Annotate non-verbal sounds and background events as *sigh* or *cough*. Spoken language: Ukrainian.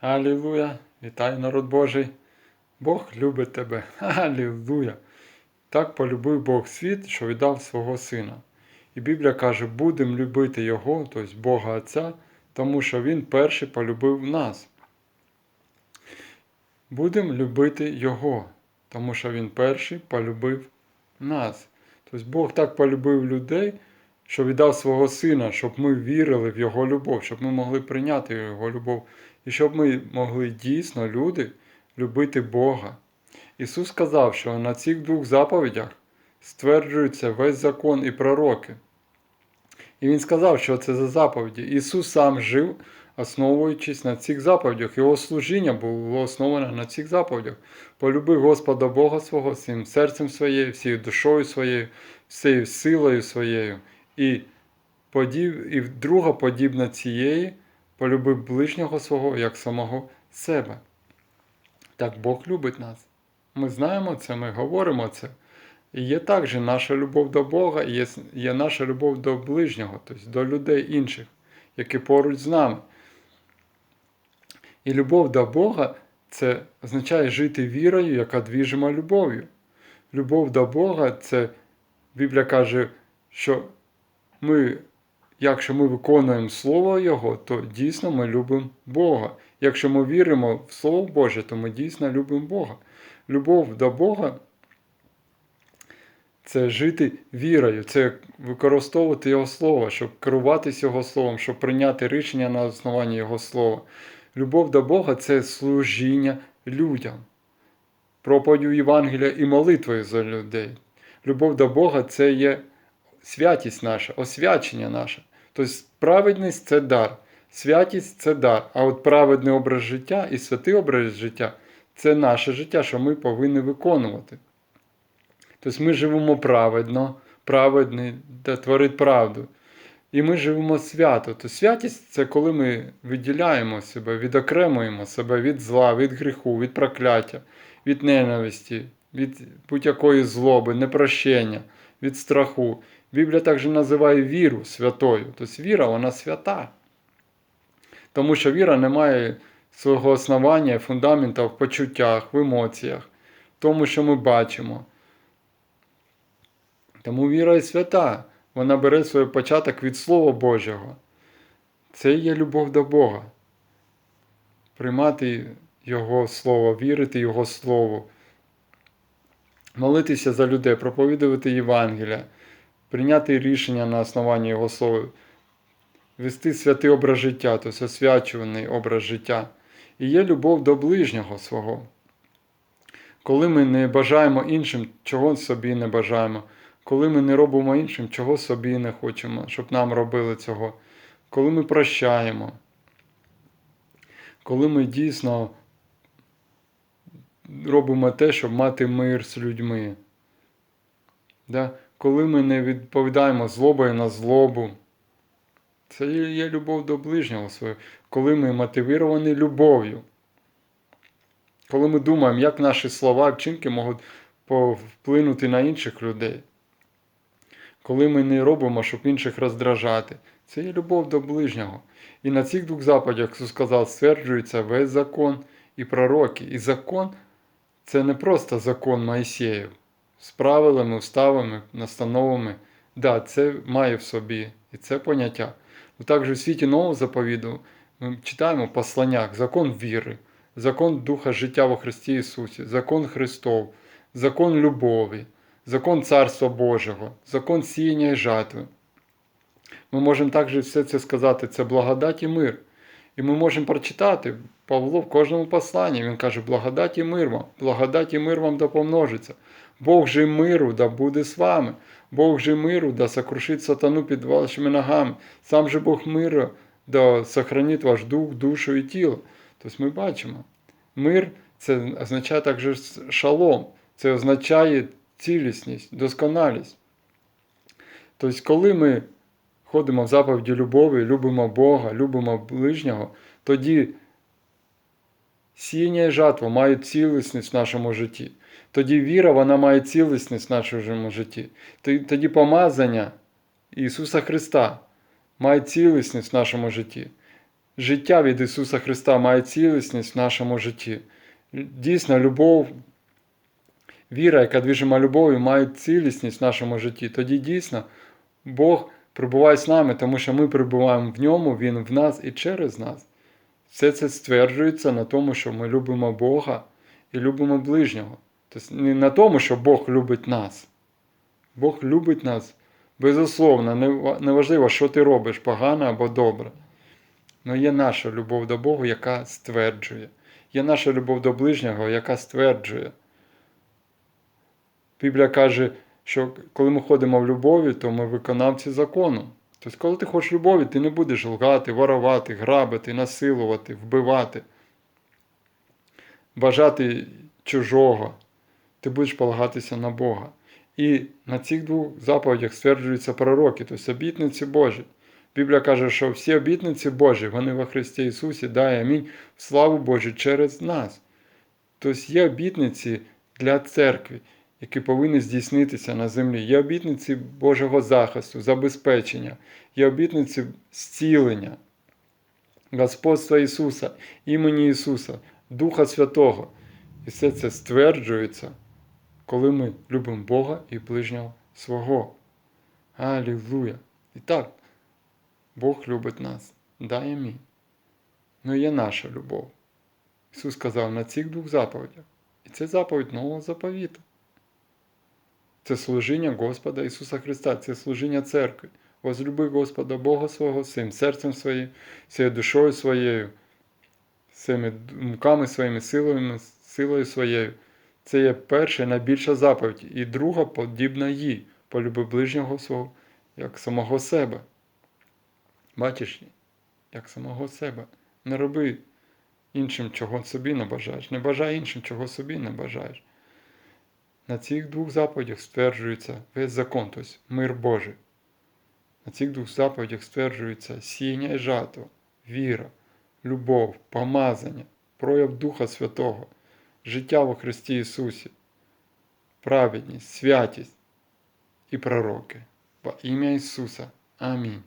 Алілуя! Вітаю, народ Божий! Бог любить тебе. *laughs* Алілуя! Так полюбив Бог світ, що віддав свого Сина. І Біблія каже, будемо любити Його, тобто Бога Отця, тому що Він перший полюбив нас. Будемо любити Його, тому що Він перший полюбив нас. Тобто Бог так полюбив людей, що віддав свого Сина, щоб ми вірили в Його любов, щоб ми могли прийняти Його любов, і щоб ми могли дійсно, люди, любити Бога. Ісус сказав, що на цих двох заповідях стверджується весь закон і пророки. І Він сказав, що це за заповіді. Ісус сам жив, основуючись на цих заповідях. Його служіння було основане на цих заповідях. Полюби Господа Бога свого всім серцем своєю, всією душою своєю, всією силою своєю. І, подіб... і друга подібна цієї, полюби ближнього свого як самого себе. Так Бог любить нас. Ми знаємо це, ми говоримо це. І є також наша любов до Бога, і є, є наша любов до ближнього, тобто до людей інших, які поруч з нами. І любов до Бога це означає жити вірою, яка двіжима любов'ю. Любов до Бога це Біблія каже, що ми, якщо ми виконуємо Слово Його, то дійсно ми любимо Бога. Якщо ми віримо в Слово Боже, то ми дійсно любимо Бога. Любов до Бога це жити вірою, це використовувати Його Слово, щоб керуватися Його Словом, щоб прийняти рішення на основанні Його Слова. Любов до Бога це служіння людям, проповідю Євангелія і молитвою за людей. Любов до Бога це є святість наша, освячення наше. Тобто праведність це дар, святість це дар, а от праведний образ життя і святий образ життя це наше життя, що ми повинні виконувати. Тобто ми живемо праведно, праведний, де творить правду. І ми живемо свято. То святість це коли ми відділяємо себе, відокремуємо себе від зла, від гріху, від прокляття, від ненависті, від будь-якої злоби, непрощення, від страху. Біблія також називає віру святою. Тобто віра, вона свята. Тому що віра не має свого основання, фундамента в почуттях, в емоціях, в тому, що ми бачимо. Тому віра і свята, вона бере свій початок від Слова Божого. Це є любов до Бога. Приймати Його Слово, вірити Його Слову, молитися за людей, проповідувати Євангелія, прийняти рішення на основанні Його Слова, вести святий образ життя, тобто освячуваний образ життя. І є любов до ближнього свого. Коли ми не бажаємо іншим, чого собі не бажаємо коли ми не робимо іншим, чого собі не хочемо, щоб нам робили цього, коли ми прощаємо, коли ми дійсно робимо те, щоб мати мир з людьми, да? коли ми не відповідаємо злобою на злобу, це є любов до ближнього свого, коли ми мотивовані любов'ю. Коли ми думаємо, як наші слова, і вчинки можуть вплинути на інших людей коли ми не робимо, щоб інших роздражати. Це є любов до ближнього. І на цих двох заповідях Ісус сказав, стверджується весь закон і пророки. І закон це не просто закон Моїсеїв з правилами, уставами, настановами. Да, це має в собі і це поняття. Но також у світі нового заповіду ми читаємо посланнях закон віри, закон Духа життя во Христі Ісусі, закон Христов, закон любові закон Царства Божого, закон сіяння і жатви. Ми можемо також все це сказати, це благодать і мир. І ми можемо прочитати Павло в кожному посланні. Він каже, благодать і мир вам, благодать і мир вам да помножиться. Бог же миру да буде з вами, Бог же миру да сокрушить сатану під вашими ногами, сам же Бог миру да сохранить ваш дух, душу і тіло. Тобто ми бачимо, мир це означає також шалом, це означає цілісність, досконалість. Тобто, коли ми ходимо в заповіді любові, любимо Бога, любимо ближнього, тоді сіння і жатва мають цілісність в нашому житті. Тоді віра вона має цілісність в нашому житті. Тоді помазання Ісуса Христа має цілісність в нашому житті. життя від Ісуса Христа має цілісність в нашому житті. Дійсно, любов, віра, яка движима любов'ю, має цілісність в нашому житті. Тоді дійсно Бог прибуває з нами, тому що ми перебуваємо в ньому, Він в нас і через нас. Все це стверджується на тому, що ми любимо Бога і любимо ближнього. Тобто не на тому, що Бог любить нас. Бог любить нас безусловно, неважливо, що ти робиш, погано або добре. Але є наша любов до Бога, яка стверджує. Є наша любов до ближнього, яка стверджує. Біблія каже, що коли ми ходимо в любові, то ми виконавці закону. Тобто, коли ти хочеш любові, ти не будеш лгати, ворувати, грабити, насилувати, вбивати, бажати чужого. Ти будеш полагатися на Бога. І на цих двох заповідях стверджуються пророки, тобто обітниці Божі. Біблія каже, що всі обітниці Божі, вони во Христі Ісусі, дай амінь, в славу Божу через нас. Тобто є обітниці для церкви, які повинні здійснитися на землі. Є обітниці Божого захисту, забезпечення, є обітниці зцілення, Господства Ісуса, імені Ісуса, Духа Святого. І все це стверджується, коли ми любимо Бога і ближнього свого. Алілуя! І так, Бог любить нас. Дай амінь. Ну є наша любов. Ісус сказав на цих двох заповідях. І це заповідь нового заповіту. Це служіння Господа Ісуса Христа, це служіння церкви. Возлюби Господа Бога свого всім серцем своїм, всією душою своєю, всіми думками своїми, силами, силою своєю. Це є перша найбільша заповідь, і друга подібна їй. Полюби ближнього свого, як самого себе. Бачиш, як самого себе. Не роби іншим, чого собі не бажаєш. Не бажай іншим, чого собі не бажаєш. На цих двох заповідях стверджується весь закон, тобто мир Божий. На цих двох заповідях стверджується сіння і жатва, віра, любов, помазання, прояв Духа Святого, життя во Христі Ісусі, праведність, святість і пророки. Во ім'я Ісуса. Амінь.